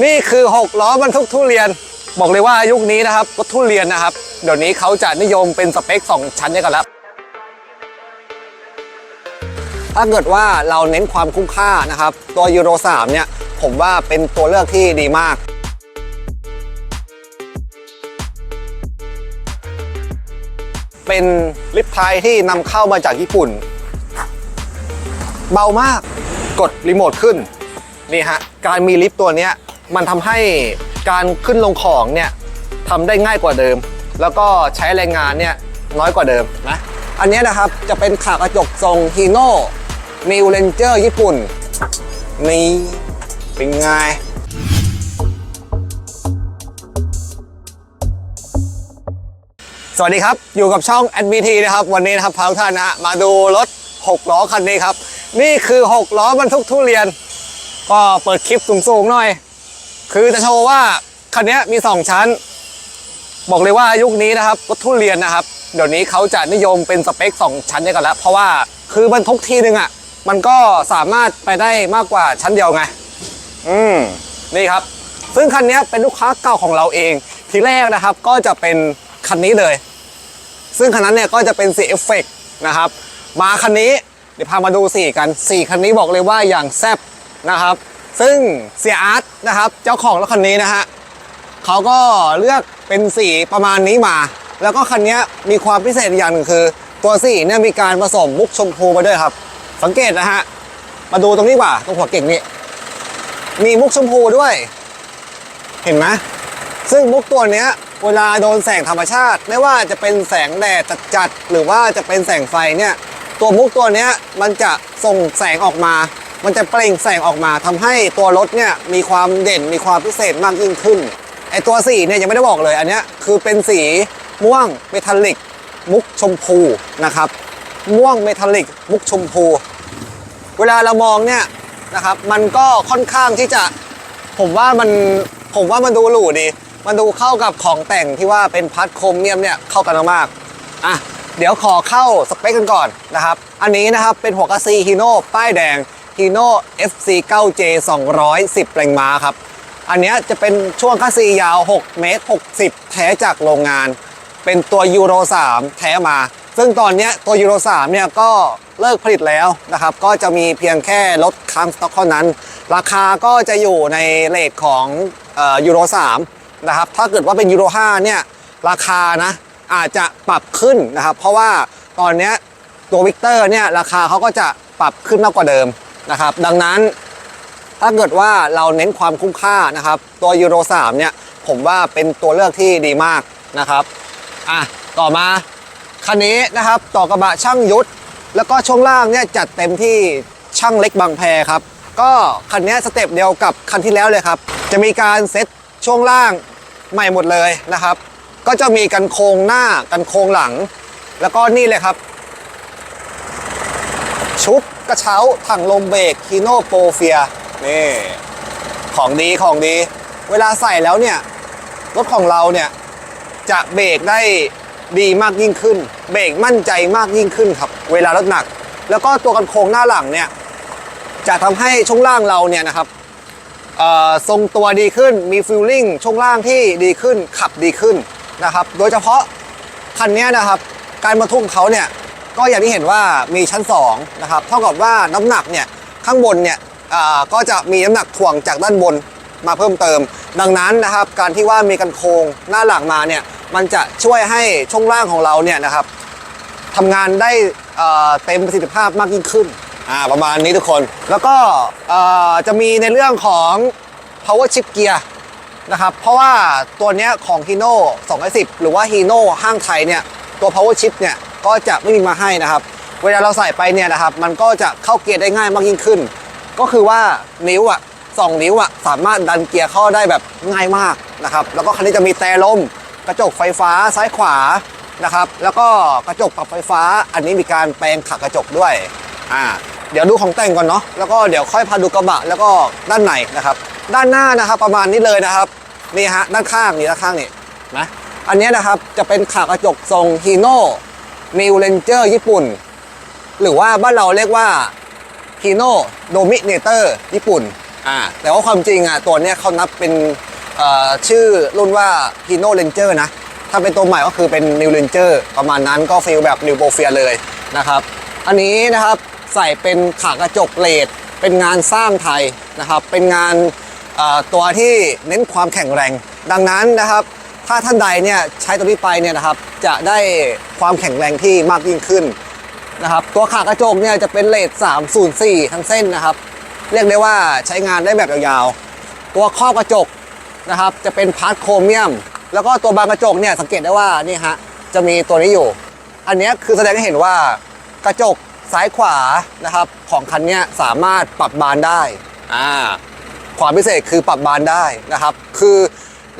นี่คือ6ล้อบรรทุกทุเรียน บอกเลยว่ายุคนี้นะครับรถทุเรียนนะครับ เดี๋ยวนี้เขาจะนิยมเป็นสเปค 2 ชั้นกันแล้วถ้าเกิดว่าเราเน้นความคุ้มค่านะครับ ตัวยูโร3เนี่ย ผมว่าเป็นตัวเลือกที่ดีมากเป็นลิฟท์ไทยที่นำเข้ามาจากญี่ปุ่น เบามากกดรีโมทขึ้น นี่ฮะ การมีลิฟต์ตัวเนี้ย มันทำให้การขึ้นลงของเนี่ยทำได้ง่ายกว่าเดิม แล้วก็ใช้แรงงานเนี่ยน้อยกว่าเดิมนะอันนี้นะครับจะเป็นขากระจกทรงฮีโน่นิวเลนเจอร์ญี่ปุ่น นี่เป็นไงสวัสดีครับ อยู่กับช่อง NBT นะครับ วันนี้นะครับพาทุกท่านนะมาดูรถ 6 ล้อคันนี้ครับ นี่คือ 6 ล้อบรรทุกทุเรียน ก็เปิดคลิปสูงๆหน่อย คือจะโชว์ว่าคันนี้มี 2 ชั้น บอกเลยว่ายุคนี้นะครับรถทุเรียนนะครับ เดี๋ยวนี้เขาจะนิยมเป็นสเปค 2 ชั้นกันแล้ว เพราะว่าคือบรรทุกทีนึงอะ มันก็สามารถไปได้มากกว่าชั้นเดียวไง อืมนี่ครับ ซึ่งคันนี้เป็นลูกค้าเก่าของเราเอง ทีแรกนะครับก็จะเป็นคันนี้เลย ซึ่งคันนั้นเนี่ยก็จะเป็นสีเอฟเฟกต์นะครับ มาคันนี้เดี๋ยวพามาดูสีกันสีคันนี้บอกเลยว่าอย่างแซ่บนะครับ ซึ่งเสียอาร์ตนะครับเจ้าของรถคันนี้นะฮะเขาก็เลือกเป็นสีประมาณนี้มา แล้วก็คันนี้มีความพิเศษอีกอย่างหนึ่งคือ ตัวสีเนี่ยมีการผสมมุกชมพูมาด้วยครับ สังเกตนะฮะมาดูตรงนี้ว่าตรงหัวเก่งนี้มีมุกชมพูด้วย เห็นไหมซึ่งมุกตัวเนี้ยเวลาโดนแสงธรรมชาติ ไม่ว่าจะเป็นแสงแดดจัดๆหรือว่าจะเป็นแสงไฟเนี่ยตัวมุกตัวเนี้ยมันจะส่งแสงออกมา มันจะเปล่งแสงออกมาทำให้ตัวรถเนี่ยมีความเด่นมีความพิเศษมากยิ่งขึ้นไอตัวสีเนี่ยยังไม่ได้บอกเลยอันนี้คือเป็นสีม่วงเมทัลลิก มุกชมพูนะครับ ม่วงเมทัลลิก มุกชมพู เวลาเรามองเนี่ยนะครับ มันก็ค่อนข้างที่จะผมว่ามันผมว่ามันดูหรูดี มันดูเข้ากับของแต่งที่ว่าเป็นพัดโครเมียมเนี่ยเข้ากันมากๆอะเดี๋ยวขอเข้าสเปคกันก่อนนะครับ อันนี้นะครับเป็นหัวกระซีฮีโน่ป้ายแดง ฮีโน่ FC 9J 210 แรงม้าครับ อันนี้จะเป็นช่วงกระซียาว 6 เมตร 60 แท้จากโรงงาน เป็นตัวยูโร 3 แท้มา ซึ่งตอนนี้ตัวยูโร 3 เนี่ยก็เลิกผลิตแล้วนะครับ ก็จะมีเพียงแค่รถค้างสต็อกเท่านั้น ราคาก็จะอยู่ในเลทของยูโร 3 นะครับ ถ้าเกิดว่าเป็นยูโร 5 เนี่ยราคานะอาจจะปรับขึ้นนะครับ เพราะว่าตอนนี้ตัววิกเตอร์เนี่ยราคาเขาก็จะปรับขึ้นมากกว่าเดิม นะครับ ดังนั้นถ้าเกิดว่าเราเน้นความคุ้มค่านะครับ ตัวยูโร3เนี่ยผมว่าเป็นตัวเลือกที่ดีมากนะครับอะต่อมาคันนี้นะครับต่อกระบะช่างยุทธแล้วก็ช่วงล่างเนี่ยจัดเต็มที่ช่างเล็กบางแพครับ ก็คันนี้สเต็ปเดียวกับคันที่แล้วเลยครับ จะมีการเซ็ตช่วงล่างใหม่หมดเลยนะครับ ก็จะมีกันโครงหน้ากันโครงหลัง แล้วก็นี่เลยครับ ชุดกระเช้าถังลมเบรกฮีโนโปรเฟียนี่ของดีของดี เวลาใส่แล้วเนี่ย รถของเราเนี่ย จะเบรกได้ดีมากยิ่งขึ้น เบรกมั่นใจมากยิ่งขึ้นครับ เวลารถหนัก แล้วก็ตัวกันโครงหน้าหลังเนี่ย จะทำให้ช่วงล่างเราเนี่ยนะครับทรงตัวดีขึ้นมีฟิลลิ่งช่วงล่างที่ดีขึ้นขับดีขึ้นนะครับ โดยเฉพาะคันนี้นะครับ การบรรทุกเขาเนี่ย ก็อย่างที่เห็นว่ามีชั้น2นะครับเท่ากับว่าน้ำหนักเนี่ยข้างบนเนี่ยอ่อก็จะมีน้ำหนักถ่วงจากด้านบนมาเพิ่มเติม ดังนั้นนะครับ การที่ว่ามีกันโครงหน้าหลังมาเนี่ยมันจะช่วยให้ช่วงล่างของเราเนี่ยนะครับทำงานได้เอ่อเต็มประสิทธิภาพมากยิ่งขึ้นอ่าประมาณนี้ทุกคน แล้วก็อ่อจะมีในเรื่องของ power shift gear นะครับเพราะว่าตัวเนี้ยของ Hino 210 หรือว่า Hino ห้างไทยเนี่ยตัว power shift เนี่ย ก็จะไม่มีมาให้นะครับ เวลาเราใส่ไปเนี่ยนะครับ มันก็จะเข้าเกียร์ได้ง่ายมากยิ่งขึ้น ก็คือว่านิ้วอะสองนิ้วอะสามารถดันเกียร์เข้าได้แบบง่ายมากนะครับ แล้วก็คันนี้จะมีแต่ลมกระจกไฟฟ้าซ้ายขวานะครับ แล้วก็กระจกปรับไฟฟ้า อันนี้มีการแปลงขัดกระจกด้วยอ่าเดี๋ยวดูของแต่งก่อนเนาะแล้วก็เดี๋ยวค่อยพาดูกระบะแล้วก็ด้านในนะครับ ด้านหน้านะครับประมาณนี้เลยนะครับนี่ฮะด้านข้างนี่ด้านข้างนี่นะอันนี้นะครับจะเป็นขากระจกทรงฮีโน่ นิวเลนเจอร์ญี่ปุ่น หรือว่าบ้านเราเรียกว่าฮีโน่โดมิเนเตอร์ญี่ปุ่นอ่าแต่ว่าความจริงอะตัวเนี้ยเขานับเป็นอ่อชื่อรุ่นว่า Hino Ranger นะ ถ้าเป็นตัวใหม่ก็คือเป็น New Ranger ประมาณนั้นก็ฟีลแบบ New p o f i a เลยนะครับ อันนี้นะครับใส่เป็นขากระจกเลดเป็นงานสร้างไทยนะครับ เป็นงานอ่อตัวที่เน้นความแข็งแรง ดังนั้นนะครับ ถ้าท่านใดเนี่ยใช้ตัวนี้ไปเนี่ยนะครับจะได้ความแข็งแรงที่มากยิ่งขึ้นนะครับตัวขากระจกเนี่ยจะเป็นเลท304 ทั้งเส้นนะครับ เรียกได้ว่าใช้งานได้แบบยาวๆ ตัวครอบกระจกนะครับจะเป็นพาร์ทโครเมียม แล้วก็ตัวบานกระจกเนี่ยสังเกตได้ว่านี่ฮะจะมีตัวนี้อยู่ อันนี้คือแสดงให้เห็นว่ากระจกซ้ายขวานะครับของคันเนี้ยสามารถปรับบานได้อ่าความพิเศษคือปรับบานได้นะครับ คือ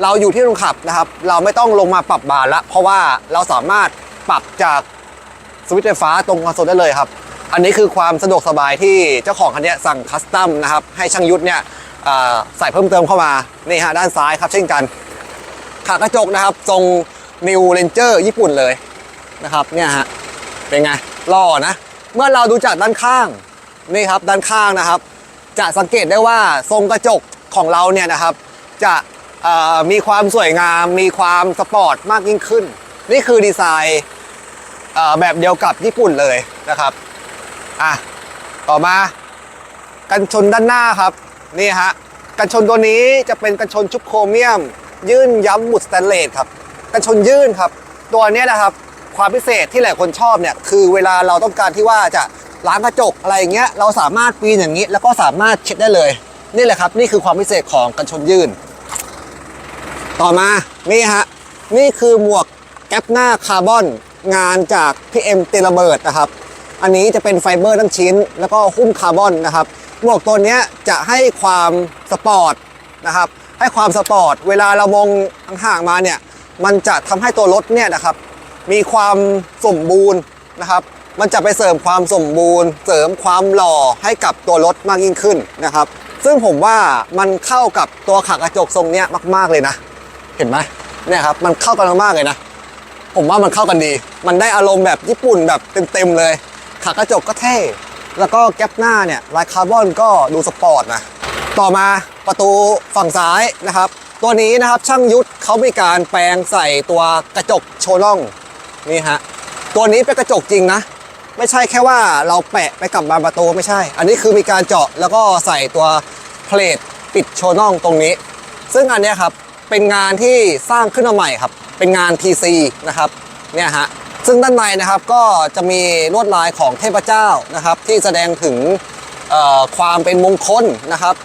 เราอยู่ที่โรงขับนะครับ เราไม่ต้องลงมาปรับบานละเพราะว่าเราสามารถปรับจากสวิตช์ไฟฟ้าตรงคอนโซลได้เลยครับ อันนี้คือความสะดวกสบายที่เจ้าของคันเนี้ยสั่งคัสตัมนะครับ ให้ช่างยุทธเนี่ยใส่เพิ่มเติมเข้ามา นี่ฮะด้านซ้ายครับเช่นกัน ขากระจกนะครับทรง New Ranger ญี่ปุ่นเลยนะครับเนี่ยฮะเป็นไงหล่อนะ เมื่อเราดูจากด้านข้างนี่ครับด้านข้างนะครับ จะสังเกตได้ว่าทรงกระจกของเราเนี่ยนะครับ จะ มีความสวยงาม มีความสปอร์ตมากยิ่งขึ้น นี่คือดีไซน์แบบเดียวกับญี่ปุ่นเลยนะครับอะต่อมากันชนด้านหน้าครับนี่ฮะกันชนตัวนี้จะเป็นกันชนชุบโครเมียม ยื่นย้ำหมุดสแตนเลสครับกันชนยื่นครับ ตัวนี้นะครับ ความพิเศษที่หลายคนชอบเนี่ยคือเวลาเราต้องการที่ว่าจะล้างกระจกอะไรอย่างเงี้ยเราสามารถปีนอย่างนี้ แล้วก็สามารถเช็ดได้เลย นี่แหละครับ นี่คือความพิเศษของกันชนยื่น ต่อมานี่ฮะนี่คือหมวกแก๊ปหน้าคาร์บอนงานจากพี่เอ็มเตระเบิดนะครับ อันนี้จะเป็นไฟเบอร์ทั้งชิ้น แล้วก็หุ้มคาร์บอนนะครับ หมวกตัวนี้จะให้ความสปอร์ตนะครับ ให้ความสปอร์ต เวลาเรามองห่างมาเนี่ย มันจะทำให้ตัวรถเนี่ยนะครับ มีความสมบูรณ์นะครับ มันจะไปเสริมความสมบูรณ์ เสริมความหล่อให้กับตัวรถมากยิ่งขึ้นนะครับ ซึ่งผมว่ามันเข้ากับตัวขากระจกทรงเนี้ยมาก ๆเลยนะ เห็นไหมเนี่ยครับมันเข้ากันมากเลยนะ ผมว่ามันเข้ากันดี มันได้อารมณ์แบบญี่ปุ่นแบบเต็มๆเลย ขากระจกก็เท่ แล้วก็แก๊ปหน้าเนี่ยลายคาร์บอนก็ดูสปอร์ตนะ ต่อมาประตูฝั่งซ้ายนะครับ ตัวนี้นะครับช่างยุทธเขามีการแปลงใส่ตัวกระจกโชว์น่องนี่ฮะตัวนี้เป็นกระจกจริงนะ ไม่ใช่แค่ว่าเราแปะไปกับบานประตูไม่ใช่ อันนี้คือมีการเจาะแล้วก็ใส่ตัวเพลทปิดโชว์น่องตรงนี้ ซึ่งอันนี้ครับ เป็นงานที่สร้างขึ้นมาใหม่ครับ เป็นงาน TC นะครับเนี่ยฮะซึ่งด้านในนะครับก็จะมีลวดลายของเทพเจ้านะครับ ที่แสดงถึงความเป็นมงคลนะครับ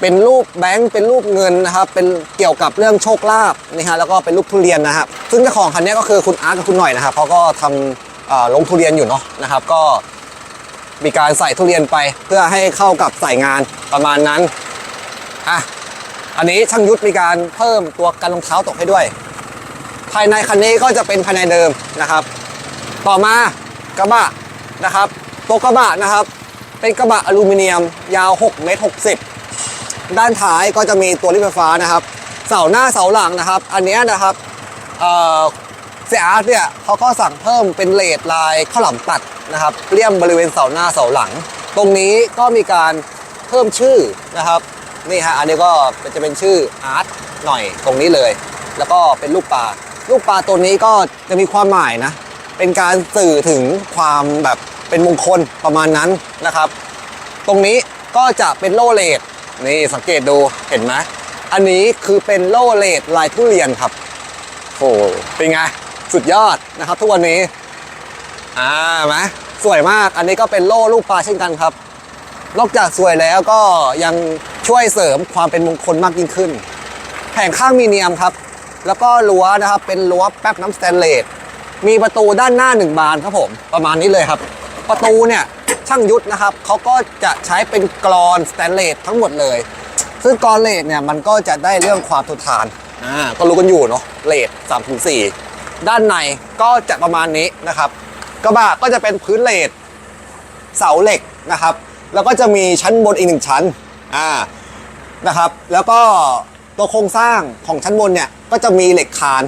เป็นรูปแบงค์เป็นรูปเงินนะครับ เป็นเกี่ยวกับเรื่องโชคลาภนี่ฮะแล้วก็เป็นรูปทุเรียนนะครับ ซึ่งเจ้าของคันนี้ก็คือคุณอาร์ตกับคุณหน่อยนะครับเขาก็ทำลงทุเรียนอยู่เนาะนะครับ ก็มีการใส่ทุเรียนไปเพื่อให้เข้ากับใส่งานประมาณนั้นอะ อันนี้ช่างยุทธมีการเพิ่มตัวกันรองเท้าตกให้ด้วย ภายในคันนี้ก็จะเป็นภายในเดิมนะครับ ต่อมากระบะนะครับตัวกระบะนะครับ เป็นกระบะอลูมิเนียมยาว6เมตร60 ด้านท้ายก็จะมีตัวรีดไฟฟ้านะครับ เสาหน้าเสาหลังนะครับ อันนี้นะครับเอ่อเสียอาร์เนี่ยเขาก็สั่งเพิ่มเป็นเลดลายข้าวหลามตัดนะครับเลี่ยมบริเวณเสาหน้าเสาหลัง ตรงนี้ก็มีการเพิ่มชื่อนะครับ นี่ฮะอันนี้ก็จะเป็นชื่ออาร์ตหน่อยตรงนี้เลย แล้วก็เป็นลูกปลาลูกปลาตัวนี้ก็จะมีความหมายนะ เป็นการสื่อถึงความแบบเป็นมงคลประมาณนั้นนะครับ ตรงนี้ก็จะเป็นโลเลดนี่สังเกตดูเห็นไหมอันนี้คือเป็นโลเลดลายทุเรียนครับโอ้เป็นไงสุดยอดนะครับ ทุกวันนี้อ่าไหมสวยมากอันนี้ก็เป็นโล่ลูกปลาเช่นกันครับ นอกจากสวยแล้วก็ยัง ช่วยเสริมความเป็นมงคลมากยิ่งขึ้น แผงข้างมีเนียมครับ แล้วก็รั้วนะครับเป็นรั้วแป๊บน้ำสแตนเลสมีประตูด้านหน้าหนึ่งบานครับผมประมาณนี้เลยครับ ประตูเนี่ยช่างยุทธนะครับเขาก็จะใช้เป็นกรอนสแตนเลสทั้งหมดเลย ซึ่งกรอนเลสเนี่ยมันก็จะได้เรื่องความทนทานอ่าก็รู้กันอยู่เนาะเลสสามถึงสี่ด้านในก็จะประมาณนี้นะครับ กระบะก็จะเป็นพื้นเลสเสาเหล็กนะครับ แล้วก็จะมีชั้นบนอีกหนึ่งชั้น อ่านะครับ แล้วก็ตัวโครงสร้างของชั้นบนเนี่ยก็จะมีเหล็กคาน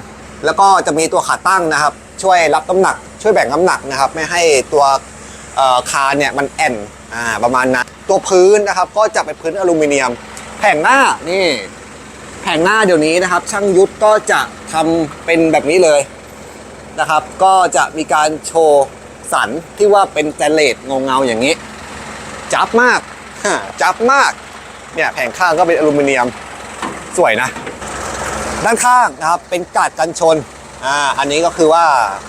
แล้วก็จะมีตัวขาตั้งนะครับ ช่วยรับน้ำหนัก ช่วยแบ่งน้ำหนักนะครับ ไม่ให้ตัวคานเนี่ยมันแอนอ่าประมาณนั้นตัวพื้นนะครับก็จะเป็นพื้นอลูมิเนียม แผงหน้านี่แผงหน้าเดี๋ยวนี้นะครับ ช่างยุทธก็จะทำเป็นแบบนี้เลยนะครับ ก็จะมีการโชว์สันที่ว่าเป็นสแตนเลสเงาๆอย่างนี้ จับมากจับมาก เนี่ยแผงข้างก็เป็นอลูมิเนียมสวยนะ ด้านข้างนะครับเป็นกาดกันชนอ่าอันนี้ก็คือว่า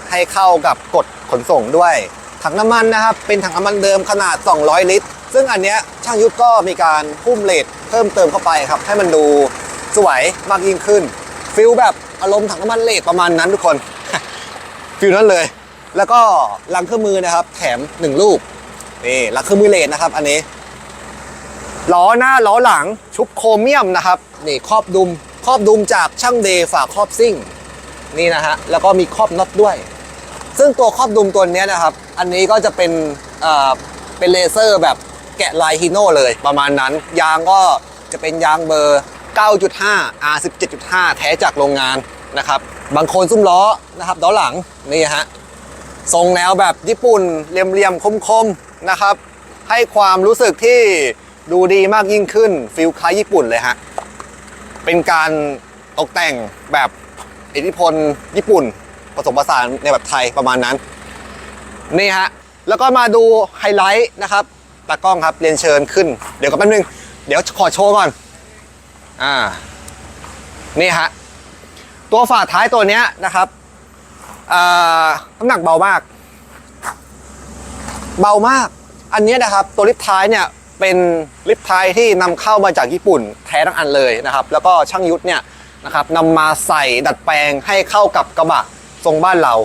ให้เข้ากับกฎขนส่งด้วย ถังน้ำมันนะครับเป็นถังน้ำมันเดิมขนาด 200 ลิตร ซึ่งอันเนี้ยช่างยุทธก็มีการพุ่มเลทเพิ่มเติมเข้าไปครับ ให้มันดูสวยมากยิ่งขึ้นฟิลแบบอารมณ์ถังน้ำมันเลทประมาณนั้นทุกคนฟิลนั้นเลย แล้วก็ลังเครื่องมือนะครับ แถมหนึ่งลูกนี่ลังเครื่องมือเลทนะครับ อันนี้ ล้อหน้าล้อหลังชุบโครเมียมนะครับนี่ครอบดุมครอบดุมจากช่างเดย์ฝาครอบซิ่งนี่นะฮะแล้วก็มีครอบน็อตด้วย ซึ่งตัวครอบดุมตัวนี้นะครับ อันนี้ก็จะเป็นเอ่อเป็นเลเซอร์แบบแกะลายฮีโน่เลยประมาณนั้น ยางก็จะเป็นยางเบอร์ 9.5 R 17.5 แท้จากโรงงานนะครับ บางคนซุ้มล้อนะครับล้อหลังนี่ฮะทรงแนวแบบญี่ปุ่นเหลี่ยมๆคมๆนะครับ ให้ความรู้สึกที่ ดูดีมากยิ่งขึ้นฟิลคล้ายญี่ปุ่นเลยฮะ เป็นการตกแต่งแบบอิทธิพลญี่ปุ่น ผสมผสานในแบบไทยประมาณนั้น นี่ฮะ แล้วก็มาดูไฮไลท์นะครับตากล้องครับเรียนเชิญขึ้น เดี๋ยวกับแป๊บนึง เดี๋ยวขอโชว์ก่อน อ่า นี่ฮะ ตัวฝาท้ายตัวเนี้ยนะครับอ่าน้ำหนักเบามาก เบามาก อันนี้นะครับ ตัวลิฟท้ายเนี่ย เป็นลิฟท้ายที่นำเข้ามาจากญี่ปุ่นแท้ทั้งอันเลยนะครับ แล้วก็ช่างยุทธเนี่ยนะครับนำมาใส่ดัดแปลงให้เข้ากับกระบะทรงบ้านเรา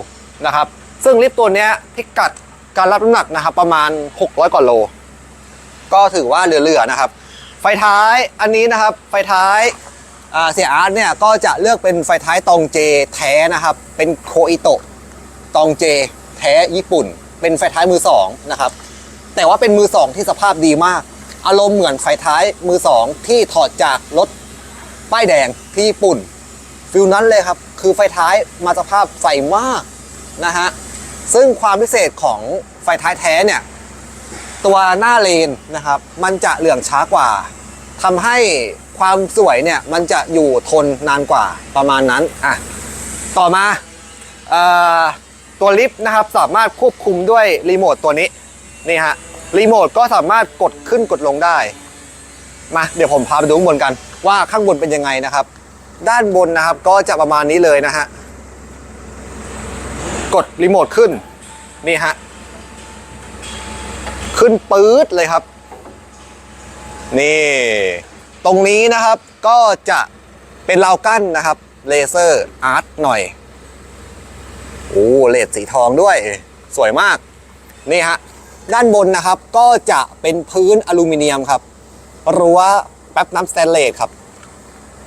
นะครับ ซึ่งลิฟตัวนี้พิกัดการรับน้ำหนักนะครับ ประมาณ 600กว่าโล ก็ถือว่าเหลือๆนะครับ ไฟท้ายอันนี้นะครับไฟท้ายเสียอาร์ตเนี่ยก็จะเลือกเป็นไฟท้ายตองเจแท้นะครับ เป็นโคอิโตะตองเจ แท้ญี่ปุ่น เป็นไฟท้ายมือสองนะครับ แต่ว่าเป็นมือสองที่สภาพดีมาก อารมณ์เหมือนไฟท้ายมือสองที่ถอดจากรถป้ายแดงที่ญี่ปุ่นฟิลนั้นเลยครับ คือไฟท้ายมาสภาพใสมากนะฮะ ซึ่งความพิเศษของไฟท้ายแท้เนี่ย ตัวหน้าเลนนะครับ มันจะเหลือมช้ากว่าทำให้ความสวยเนี่ย มันจะอยู่ทนนานกว่าประมาณนั้นอะต่อมาอตัวลิฟต์นะครับสามารถควบคุมด้วยรีโมทตัวนี้ นี่ฮะรีโมทก็สามารถกดขึ้นกดลงได้มาเดี๋ยวผมพาไปดูข้างบนกัน ว่าข้างบนเป็นยังไงนะครับ ด้านบนนะครับก็จะประมาณนี้เลยนะฮะกดรีโมทขึ้นนี่ฮะขึ้นปื๊ดเลยครับ นี่ ตรงนี้นะครับก็จะเป็นราวกั้นนะครับเลเซอร์อาร์ตหน่อยโอ้เลดสีทองด้วย สวยมาก นี่ฮะ ด้านบนนะครับ ก็จะเป็นพื้นอลูมิเนียมครับรั้วแป๊บน้ำสแตนเลสครับ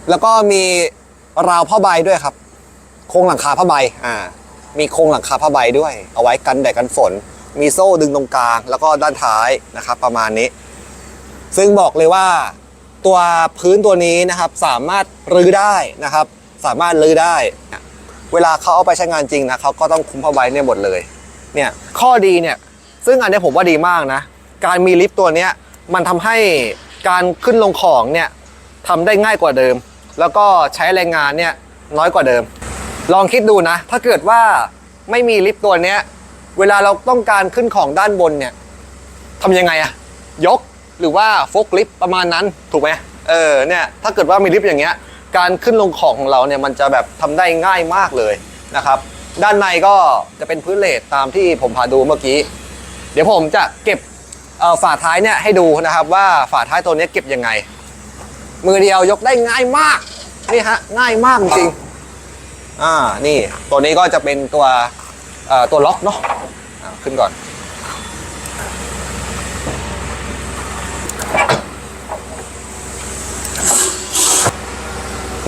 แล้วก็มีราวผ้าใบด้วยครับ โครงหลังคาผ้าใบอ่า มีโครงหลังคาผ้าใบด้วย เอาไว้กันแดดกันฝน มีโซ่ดึงตรงกลาง แล้วก็ด้านท้ายนะครับ ประมาณนี้ ซึ่งบอกเลยว่าตัวพื้นตัวนี้นะครับ สามารถรื้อได้นะครับ สามารถรื้อได้ เวลาเขาเอาไปใช้งานจริงนะเขาก็ต้องคุมผ้าใบเนี่ยหมดเลย เนี่ยข้อดีเนี่ย ซึ่งอันนี้ผมว่าดีมากนะ การมีลิฟต์ตัวนี้มันทำให้การขึ้นลงของเนี่ยทำได้ง่ายกว่าเดิม แล้วก็ใช้แรงงานเนี่ยน้อยกว่าเดิม ลองคิดดูนะ ถ้าเกิดว่าไม่มีลิฟต์ตัวนี้เวลาเราต้องการขึ้นของด้านบนเนี่ยทำยังไงอะยกหรือว่าฟกลิฟต์ประมาณนั้นถูกไหมเออเนี่ยถ้าเกิดว่ามีลิฟต์อย่างเงี้ยการขึ้นลงของของเราเนี่ยมันจะแบบทำได้ง่ายมากเลยนะครับ ด้านในก็จะเป็นพื้นเลทตามที่ผมพาดูเมื่อกี้ เดี๋ยวผมจะเก็บฝาท้ายเนี่ยให้ดูนะครับว่าฝาท้ายตัวนี้เก็บยังไง มือเดียวยกได้ง่ายมากนี่ฮะง่ายมากจริงอ่านี่ตัวนี้ก็จะเป็นตัวตัวล็อกเนาะขึ้นก่อน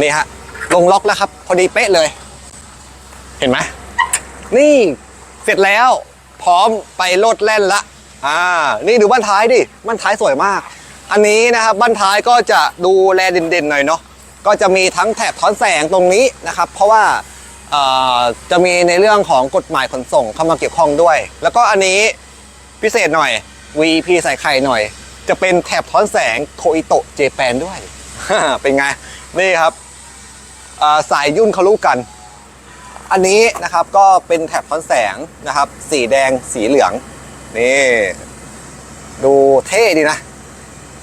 นี่ฮะลงล็อกแล้วครับ พอดีเป๊ะเลย เห็นไหมนี่เสร็จแล้ว พร้อมไปโลดแล่นละอ่านี่ดูบ้านท้ายดิบ้านท้ายสวยมาก อันนี้นะครับบ้านท้ายก็จะดูแลเด่นๆหน่อยเนาะก็จะมีทั้งแถบถอนแสงตรงนี้นะครับ เพราะว่าเอ่อจะมีในเรื่องของกฎหมายขนส่งเข้ามาเกี่ยวข้องด้วย แล้วก็อันนี้พิเศษหน่อย VP ใส่ไข่หน่อย จะเป็นแถบท้อนแสงโคอิโตะเจแปนด้วย เป็นไง นี่ครับอ่าสายยุ่นเขารู้กัน อันนี้นะครับก็เป็นแถบท้อนแสงนะครับ สีแดงสีเหลือง นี่ ดูเท่ดีนะ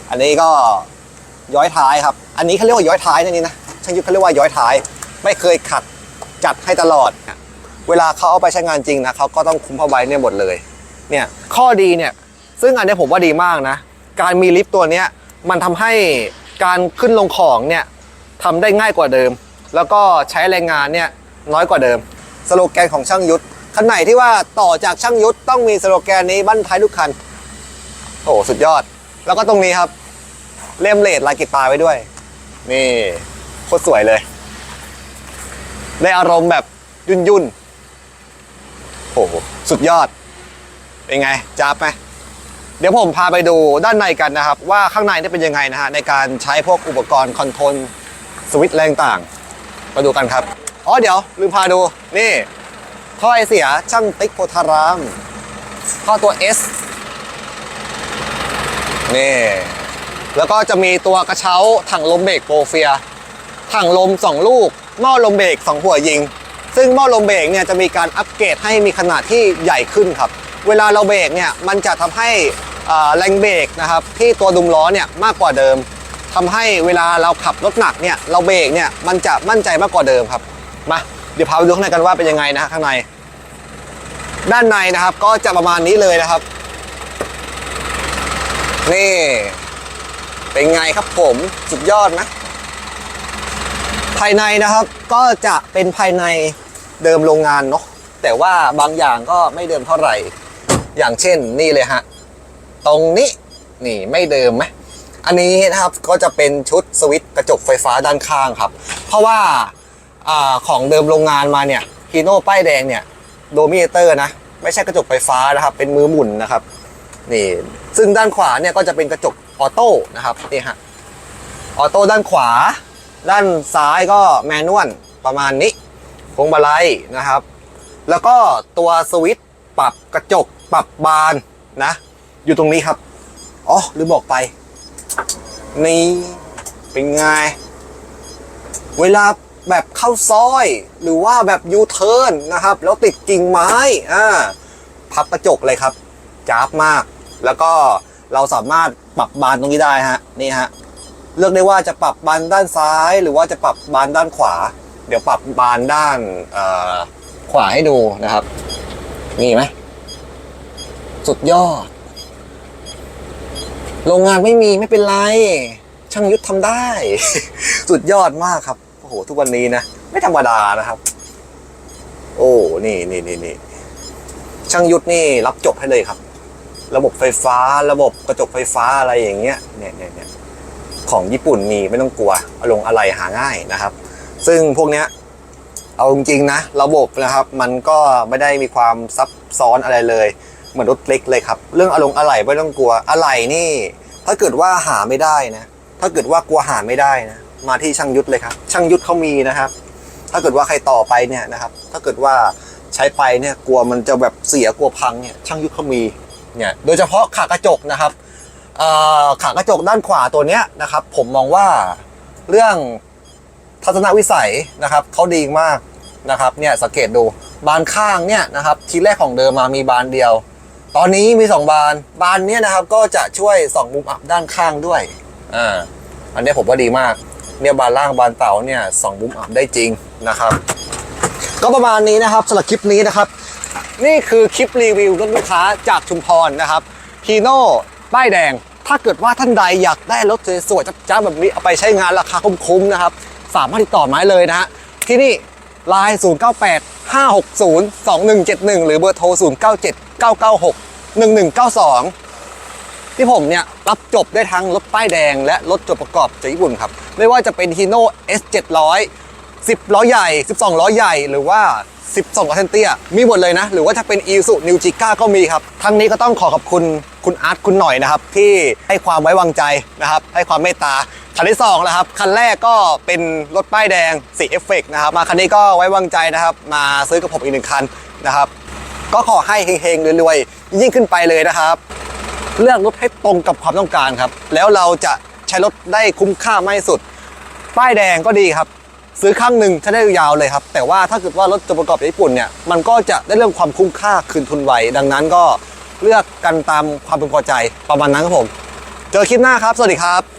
อันนี้ก็ย้อยท้ายครับ อันนี้เขาเรียกว่าย้อยท้ายนะนี่นะช่างยุทธเขาเรียกว่าย้อยท้าย ไม่เคยขัดจัดให้ตลอด เวลาเขาเอาไปใช้งานจริงนะเขาก็ต้องคุมผ้าใบเนี่ยหมดเลย เนี่ยข้อดีเนี่ย ซึ่งอันนี้ผมว่าดีมากนะ การมีลิฟต์ตัวเนี้ยมันทำให้การขึ้นลงของเนี่ยทำได้ง่ายกว่าเดิม แล้วก็ใช้แรงงานเนี่ย น้อยกว่าเดิม สโลแกนของช่างยุทธคันไหนที่ว่าต่อจากช่างยุทธต้องมีสโลแกนนี้บั้นท้ายทุกคัน โอ้สุดยอด แล้วก็ตรงนี้ครับ เล่มเลดลายกิตตาไว้ด้วย นี่โคตรสวยเลย ได้อารมณ์แบบยุ่นยุ่นโอ้โหสุดยอด เป็นไงจ้าบไหมเดี๋ยวผมพาไปดูด้านในกันนะครับ ว่าข้างในนี่เป็นยังไงนะฮะในการใช้พวกอุปกรณ์คอนโทรลสวิตช์แรงต่าง มาดูกันครับ อ๋อเดี๋ยวลืมพาดู นี่ท่อไอเสียช่างติ๊กโพธารามท่อตัว S นี่ แล้วก็จะมีตัวกระเช้าถังลมเบรกโปรเฟียถังลม 2 ลูก หม้อลมเบรก2 หัวยิง ซึ่งหม้อลมเบรกเนี่ยจะมีการอัปเกรดให้มีขนาดที่ใหญ่ขึ้นครับ เวลาเราเบรกเนี่ยมันจะทำให้แรงเบรกนะครับที่ตัวดุมล้อเนี่ยมากกว่าเดิมทำให้เวลาเราขับรถหนักเนี่ยเราเบรกเนี่ยมันจะมั่นใจมากกว่าเดิมครับ มาเดี๋ยวพาไปดูข้างในกันว่าเป็นยังไงนะข้างใน ด้านในนะครับก็จะประมาณนี้เลยนะครับ นี่ เป็นไงครับผมสุดยอดนะภายในนะครับก็จะเป็นภายในเดิมโรงงานเนาะแต่ว่าบางอย่างก็ไม่เดิมเท่าไหร่ อย่างเช่นนี่เลยฮะตรงนี้นี่ไม่เดิมไหมอันนี้นะครับก็จะเป็นชุดสวิตช์กระจกไฟฟ้าด้านข้างครับ เพราะว่า อาของเดิมโรงงานมาเนี่ยฮีโน่ป้ายแดงเนี่ยโดมิเตอร์นะ ไม่ใช่กระจกไฟฟ้านะครับ เป็นมือหมุนนะครับนี่ซึ่งด้านขวาเนี่ยก็จะเป็นกระจกออโต้นะครับนี่ฮะออโต้ด้านขวา ด้านซ้ายก็แมนนวลประมาณนี้พวงมาลัยนะครับ แล้วก็ตัวสวิตช์ปรับกระจกปรับบานนะ อยู่ตรงนี้ครับอ๋อหรือบอกไป นี่เป็นไง เวลา แบบเข้าซอย หรือว่าแบบยูเทิร์นนะครับ แล้วติดกิ่งไม้อ่าพับกระจกเลยครับจ้าบมาก แล้วก็เราสามารถปรับบานตรงนี้ได้ฮะนี่ฮะเลือกได้ว่าจะปรับบานด้านซ้าย หรือว่าจะปรับบานด้านขวา เดี๋ยวปรับบานด้านขวาให้ดูนะครับ นี่ไหมสุดยอด โรงงานไม่มีไม่เป็นไร ช่างยุทธทำได้ สุดยอดมากครับ หทุกวันนี้นะ ไม่ธรรมดานะครับ โอ้นี่นี่นี่นี่ช่างยุทธนี่รับจบให้เลยครับ ระบบไฟฟ้า ระบบกระจกไฟฟ้าอะไรอย่างเงี้ยเนี่ยเนี่ยเนี่ยของญี่ปุ่นมีไม่ต้องกลัวอารมณ์อะไรหาง่ายนะครับ ซึ่งพวกเนี้ยเอาจริงๆนะ ระบบนะครับ มันก็ไม่ได้มีความซับซ้อนอะไรเลยเหมือนรถเล็กเลยครับ เรื่องอารมณ์อะไรไม่ต้องกลัวอะไรนี่ ถ้าเกิดว่าหาไม่ได้นะ ถ้าเกิดว่ากลัวหาไม่ได้นะ มาที่ช่างยุทธเลยครับ ช่างยุทธเขามีนะครับ ถ้าเกิดว่าใครต่อไปเนี่ยนะครับ ถ้าเกิดว่าใช้ไปเนี่ยกลัวมันจะแบบเสียกลัวพังเนี่ยช่างยุทธเขามีเนี่ย โดยเฉพาะขากระจกนะครับขากระจกด้านขวาตัวเนี้ยนะครับ ผมมองว่าเรื่องทัศนวิสัยนะครับเขาดีมากนะครับเนี่ยสังเกตดูบานข้างเนี่ยนะครับทีแรกของเดิมมามีบานเดียว ตอนนี้มี 2 บานบานเนี้ยนะครับก็จะช่วยสองมุมอับด้านข้างด้วยอ่าอันนี้ผมว่าดีมาก เนี่ยบานล่างบานเต๋าเนี่ยส่องมุมอับได้จริงนะครับ ก็ประมาณนี้นะครับสำหรับคลิปนี้นะครับ นี่คือคลิปรีวิวรถลูกค้าจากชุมพรนะครับฮีโน่ป้ายแดง ถ้าเกิดว่าท่านใดอยากได้รถสวยๆจ้าๆแบบนี้เอาไปใช้งานราคาคุ้มๆนะครับ สามารถติดต่อมาได้เลยนะฮะที่นี่ไลน์098 560 2171 หรือเบอร์โทร 097 996 1192 ที่ผมเนี่ยรับจบได้ทั้งรถป้ายแดง และรถจดประกอบจากญี่ปุ่นครับ ไม่ว่าจะเป็นฮีโน่ S 700 10 ล้อใหญ่ 12 ล้อใหญ่ หรือว่า 12ล้อเซนเตียมีหมดเลยนะ หรือว่าจะเป็น i s u New g i g a ก็มีครับ ทั้งนี้ก็ต้องขอขอบคุณคุณอาร์ตคุณหน่อยนะครับ ที่ให้ความไว้วางใจนะครับ ให้ความเมตตา คันที่2แล้วครับ คันแรกก็เป็นรถป้ายแดงสีเอฟเฟกนะครับ มาคันนี้ก็ไว้วางใจนะครับ มาซื้อกับผมอีกหนึ่งคันนะครับ ก็ขอให้เฮงๆรวยๆยิ่งขึ้นไปเลยนะครับ เลือกรถให้ตรงกับความต้องการครับ แล้วเราจะใช้รถได้คุ้มค่ามากที่สุด ป้ายแดงก็ดีครับ ซื้อครั้งหนึ่งใช้ได้ยาวเลยครับ แต่ว่าถ้าเกิดว่ารถจะประกอบญี่ปุ่นเนี่ยมันก็จะได้เรื่องความคุ้มค่าคืนทุนไวดังนั้นก็เลือกกันตามความพึงพอใจประมาณนั้นครับผม เจอคลิปหน้าครับ สวัสดีครับ